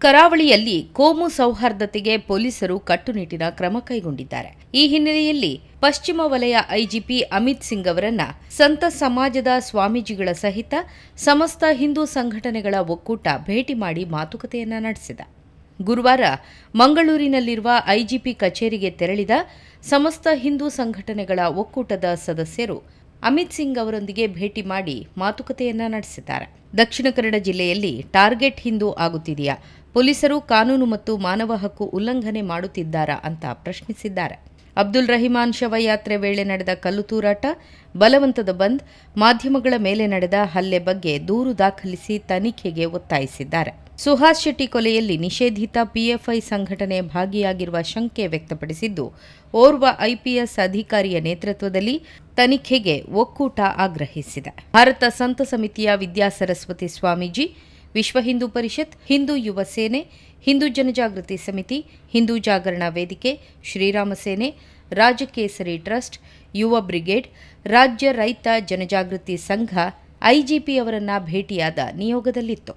ಕರಾವಳಿಯಲ್ಲಿ ಕೋಮು ಸೌಹಾರ್ದತೆಗೆ ಪೊಲೀಸರು ಕಟ್ಟುನಿಟ್ಟಿನ ಕ್ರಮ ಕೈಗೊಂಡಿದ್ದಾರೆ. ಈ ಹಿನ್ನೆಲೆಯಲ್ಲಿ ಪಶ್ಚಿಮ ವಲಯ ಐಜಿಪಿ ಅಮಿತ್ ಸಿಂಗ್ ಅವರನ್ನ ಸಂತ ಸಮಾಜದ ಸ್ವಾಮೀಜಿಗಳ ಸಹಿತ ಸಮಸ್ತ ಹಿಂದೂ ಸಂಘಟನೆಗಳ ಒಕ್ಕೂಟ ಭೇಟಿ ಮಾಡಿ ಮಾತುಕತೆಯನ್ನ ನಡೆಸಿದ. ಗುರುವಾರ ಮಂಗಳೂರಿನಲ್ಲಿರುವ ಐಜಿಪಿ ಕಚೇರಿಗೆ ತೆರಳಿದ ಸಮಸ್ತ ಹಿಂದೂ ಸಂಘಟನೆಗಳ ಒಕ್ಕೂಟದ ಸದಸ್ಯರು ಅಮಿತ್ ಸಿಂಗ್ ಅವರೊಂದಿಗೆ ಭೇಟಿ ಮಾಡಿ ಮಾತುಕತೆಯನ್ನ ನಡೆಸಿದ್ದಾರೆ. ದಕ್ಷಿಣ ಕನ್ನಡ ಜಿಲ್ಲೆಯಲ್ಲಿ ಟಾರ್ಗೆಟ್ ಹಿಂದೂ ಆಗುತ್ತಿದೆಯಾ? ಪೊಲೀಸರು ಕಾನೂನು ಮತ್ತು ಮಾನವ ಹಕ್ಕು ಉಲ್ಲಂಘನೆ ಮಾಡುತ್ತಿದ್ದಾರಾ ಅಂತ ಪ್ರಶ್ನಿಸಿದ್ದಾರೆ. ಅಬ್ದುಲ್ ರಹಿಮಾನ್ ಶವಯಾತ್ರೆ ವೇಳೆ ನಡೆದ ಕಲ್ಲು ತೂರಾಟ, ಬಲವಂತದ ಬಂದ್, ಮಾಧ್ಯಮಗಳ ಮೇಲೆ ನಡೆದ ಹಲ್ಲೆ ಬಗ್ಗೆ ದೂರು ದಾಖಲಿಸಿ ತನಿಖೆಗೆ ಒತ್ತಾಯಿಸಿದ್ದಾರೆ. ಸುಹಾಸ್ ಶೆಟ್ಟಿ ಕೊಲೆಯಲ್ಲಿ ನಿಷೇಧಿತ ಪಿಎಫ್ಐ ಸಂಘಟನೆ ಭಾಗಿಯಾಗಿರುವ ಶಂಕೆ ವ್ಯಕ್ತಪಡಿಸಿದ್ದು, ಓರ್ವ ಐಪಿಎಸ್ ಅಧಿಕಾರಿಯ ನೇತೃತ್ವದಲ್ಲಿ ತನಿಖೆಗೆ ಒಕ್ಕೂಟ ಆಗ್ರಹಿಸಿದೆ. ಭಾರತ ಸಂತ ಸಮಿತಿಯ ವಿದ್ಯಾಸರಸ್ವತಿ ಸ್ವಾಮೀಜಿ ವಿಶ್ವ ಹಿಂದೂ ಪರಿಷತ್, ಹಿಂದೂ ಯುವ ಸೇನೆ, ಹಿಂದೂ ಜನಜಾಗೃತಿ ಸಮಿತಿ, ಹಿಂದೂ ಜಾಗರಣ ವೇದಿಕೆ, ಶ್ರೀರಾಮ ಸೇನೆ ರಾಜಕೇಸರಿ ಟ್ರಸ್ಟ್, ಯುವ ಬ್ರಿಗೇಡ್, ರಾಜ್ಯ ರೈತ ಜನಜಾಗೃತಿ ಸಂಘ, ಐಜಿಪಿ ಅವರನ್ನ ಭೇಟಿಯಾದ ನಿಯೋಗದಲ್ಲಿತ್ತು.